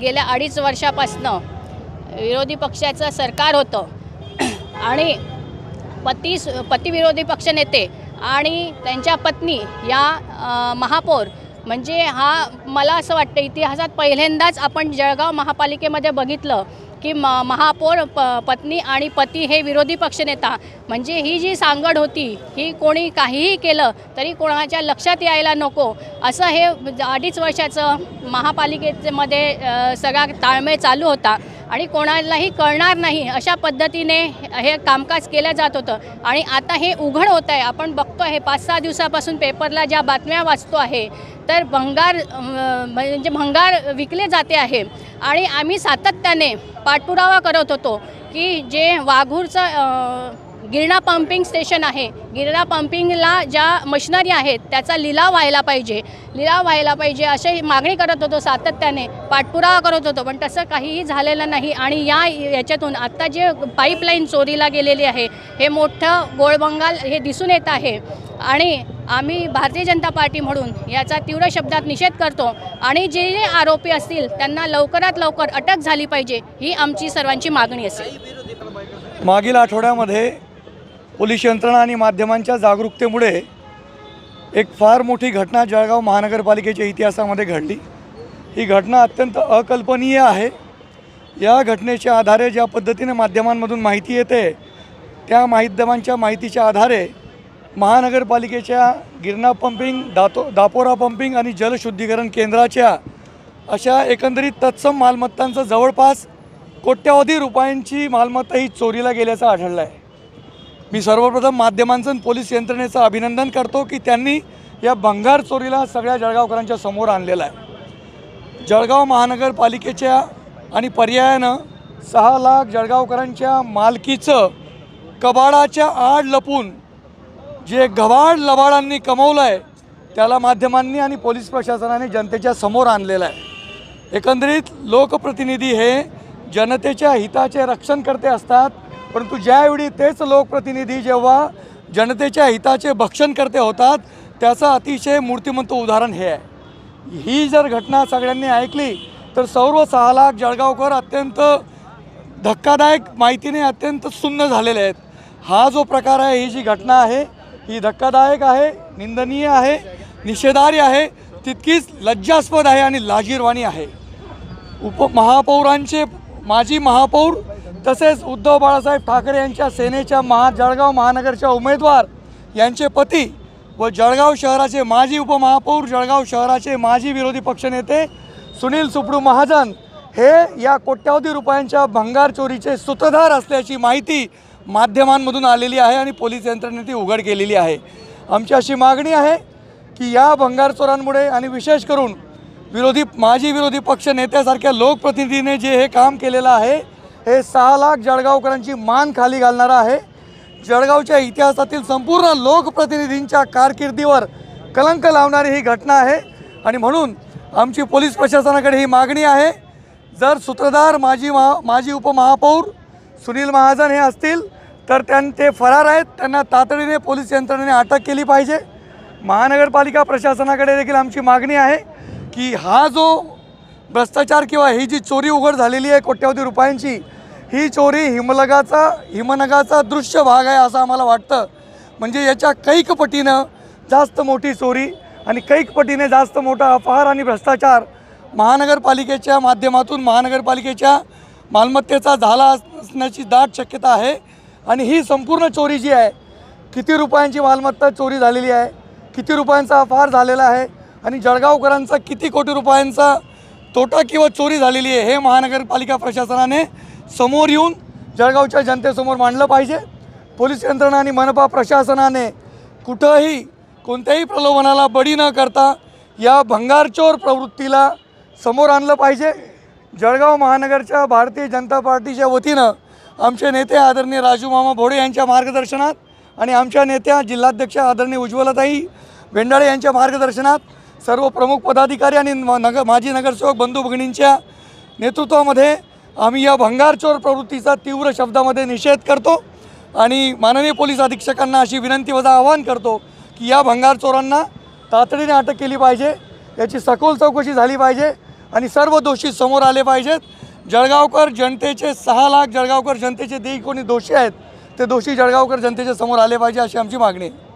गेल्या अडीच वर्षापासनं विरोधी पक्षाचं सरकार होतं. आणि पती पतिविरोधी पक्षनेते आणि त्यांच्या पत्नी या महापौर म्हणजे हा मला असं वाटतं इतिहासात पहिल्यांदाच आपण जळगाव महापालिकेमध्ये बघितलं की म महापौर प पत्नी आणि पती हे विरोधी पक्षनेता. म्हणजे ही जी सांगड होती ही कोणी काहीही केलं तरी कोणाच्या लक्षात यायला नको. असं हे अडीच वर्षाचं महापालिकेमध्ये सगळा ताळमेळ चालू होता. आणि कोणालाही कळणार नाही अशा पद्धतीने हे कामकाज केलं जात होतं. आणि आता हे उघड होत आहे. आपण बघतो आहे पाच सहा दिवसापासून पेपरला ज्या बातम्या वाचतो आहे तर भंगार म्हणजे भंगार विकले जाते आहे. आणि आम्ही सातत्याने पाठपुरावा करत होतो की जे वाघूरचं गिरणा पंपिंग स्टेशन आहे. गिरणा पंपिंगला ज्या मशिनरी आहेत त्याचा लिलाव व्हायला पाहिजे. लिलाव व्हायला पाहिजे अशी मागणी करत होतो सातत्याने. पाठपुरावा करत होतो पण तसं काहीही झालेलं नाही. आणि या याच्यातून आत्ता जे पाईपलाईन चोरीला गेलेली आहे हे मोठं गोळबंगाल हे दिसून येत आहे. आणि आम्ही भारतीय जनता पार्टी म्हणून याचा तीव्र शब्दात निषेध करतो. आणि जे जे आरोपी असतील त्यांना लवकरात लवकर अटक झाली पाहिजे ही आमची सर्वांची मागणी असेल. मागील आठवड्यामध्ये पोलीस यंत्रणा आणि माध्यमांच्या जागरूकतेमुळे एक फार मोठी घटना जळगाव महानगरपालिकेच्या इतिहासामध्ये घडली. ही घटना अत्यंत अकल्पनीय आहे. या घटनेच्या आधारे ज्या पद्धतीने माध्यमांमधून माहिती येते त्या माध्यमांच्या माहितीच्या आधारे महानगरपालिकेच्या गिरणा पंपिंग दातो दापोरा पंपिंग आणि जलशुद्धीकरण केंद्राच्या अशा एकंदरीत तत्सम मालमत्तांचं जवळपास कोट्यावधी रुपयांची मालमत्ता ही चोरीला गेल्याचं आढळलं आहे मी सर्वप्रथम माध्यमांचं आणि पोलीस यंत्रणेचं अभिनंदन करतो की त्यांनी या भंगार चोरीला सगळ्या जळगावकरांच्या समोर आणलेला आहे. जळगाव महानगरपालिकेच्या आणि पर्यायानं सहा लाख जळगावकरांच्या मालकीचं कबाडाच्या आड लपून जे गवाड लबाडांनी कमवलं आहे त्याला माध्यमांनी आणि पोलीस प्रशासनाने जनतेच्या समोर आणलेलं आहे. एकंदरीत लोकप्रतिनिधी हे जनतेच्या हिताचे रक्षण करते असतात परंतु ज्यावेळी तेच लोकप्रतिनिधी जेव्हा जनतेच्या हिताचे भक्षण करते होतात त्याचं अतिशय मूर्तिमंत उदाहरण हे आहे. ही जर घटना सगळ्यांनी ऐकली तर सर्व सहा लाख जळगावकर अत्यंत धक्कादायक माहितीने अत्यंत सुन्न झालेले आहेत. हा जो प्रकार आहे ही जी घटना आहे ही धक्कादायक आहे निंदनीय आहे निषेधार्य आहे तितकीच लज्जास्पद आहे आणि लाजीरवाणी आहे. उप महापौरांचे माजी महापौर तसेच उद्धव बाळासाहेब ठाकरे यांच्या सेनेच्या महा जळगाव महानगरच्या उमेदवार यांचे पती व जळगाव शहराचे माजी उपमहापौर जळगाव शहराचे माजी विरोधी पक्षनेते सुनील सुपडू महाजन हे या कोट्यावधी रुपयांच्या भंगार चोरीचे सूत्रधार असल्याची माहिती माध्यमांमधून आलेली आहे आणि पोलीस यंत्रणेने ती उघड केलेली आहे. आमची अशी मागणी आहे की या भंगार चोरांमुळे आणि विशेष करून विरोधी माजी विरोधी पक्ष नेत्यासारख्या लोकप्रतिनिधीने जे हे काम केलेलं आहे हे सहा लाख जळगावकरांची मान खाली घालणारं आहे. जळगावच्या इतिहासातील संपूर्ण लोकप्रतिनिधींच्या कारकिर्दीवर कलंक लावणारी ही घटना आहे. आणि म्हणून आमची पोलीस प्रशासनाकडे ही मागणी आहे. जर सूत्रधार माजी महा माजी उपमहापौर सुनील महाजन हे असतील तर त्यां ते फरार आहेत. त्यांना तातडीने पोलीस यंत्रणेने अटक केली पाहिजे. महानगरपालिका प्रशासनाकडे देखील आमची मागणी आहे की हा जो भ्रष्टाचार किंवा ही जी चोरी उघड झालेली आहे कोट्यावधी रुपयांची ही चोरी हिमलगाचा हिमनगाचा दृश्य भाग आहे असं आम्हाला वाटतं. म्हणजे याच्या कैक पटीनं जास्त मोठी चोरी आणि कैक पटीने जास्त मोठा अपहार आणि भ्रष्टाचार महानगरपालिकेच्या माध्यमातून महानगरपालिकेच्या मालमत्तेचा झाला असण्याची दाट शक्यता आहे. आणि ही संपूर्ण चोरी जी आहे किती रुपयांची मालमत्ता चोरी झालेली आहे किती रुपयांचा अपहार झालेला आहे आणि जळगावकरांचा किती कोटी रुपयांचा तोटा किंवा चोरी झालेली आहे हे महानगरपालिका प्रशासनाने समोर येऊन जळगावच्या जनतेसमोर मांडलं पाहिजे. पोलीस यंत्रणा आणि मनपा प्रशासनाने कुठंही कोणत्याही प्रलोभनाला बळी न करता या भंगारचोर प्रवृत्तीला समोर आणलं पाहिजे. जळगाव महानगरच्या भारतीय जनता पार्टीच्या वतीनं आमचे नेते आदरणीय राजू मामा भोडे यांच्या मार्गदर्शनात आणि आमच्या नेत्या जिल्हाध्यक्ष आदरणीय उज्ज्वलताई भेंडाळे यांच्या मार्गदर्शनात सर्व प्रमुख पदाधिकारी आणि नगर माजी नगरसेवक बंधू भगिनींच्या नेतृत्वामध्ये आम्ही या भंगारचोर प्रवृत्तीचा तीव्र शब्दामध्ये निषेध करतो आणि माननीय पोलीस अधीक्षकांना अशी विनंती वजा आवाहन करतो की या भंगार चोरांना तातडीने अटक केली पाहिजे याची सखोल चौकशी झाली पाहिजे आणि सर्व दोषी समोर आले पाहिजेत. जळगावकर जनतेचे सहा लाख जळगावकर जनतेचे देई कोणी दोषी आहेत ते दोषी जळगावकर जनतेच्या समोर आले पाहिजे अशी आमची मागणी आहे.